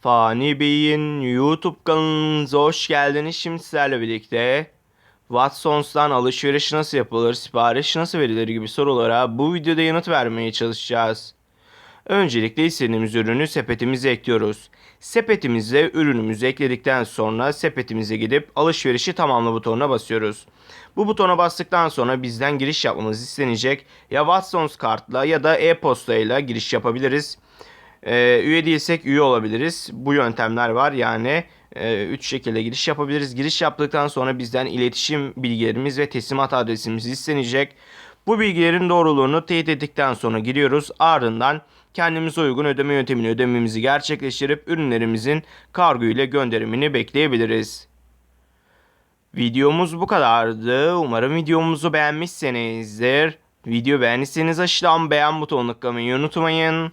Fani Bey'in YouTube kanalınıza hoş geldiniz. Şimdi sizlerle birlikte Watsons'tan alışveriş nasıl yapılır, sipariş nasıl verilir gibi sorulara bu videoda yanıt vermeye çalışacağız. Öncelikle istediğimiz ürünü sepetimize ekliyoruz. Sepetimize ürünümüzü ekledikten sonra sepetimize gidip alışverişi tamamla butonuna basıyoruz. Bu butona bastıktan sonra bizden giriş yapmamız istenecek. Ya Watsons kartla ya da e-posta ile giriş yapabiliriz. Ee, üye değilsek üye olabiliriz. Bu yöntemler var yani. 3 şekilde giriş yapabiliriz. Giriş yaptıktan sonra bizden iletişim bilgilerimiz ve teslimat adresimiz istenecek. Bu bilgilerin doğruluğunu teyit ettikten sonra giriyoruz. Ardından kendimize uygun ödeme yöntemini ödememizi gerçekleştirip ürünlerimizin kargo ile gönderimini bekleyebiliriz. Videomuz bu kadardı. Umarım videomuzu beğenmişsinizdir. Video beğendiyseniz aşağıdan beğen butonuna tıklamayı unutmayın.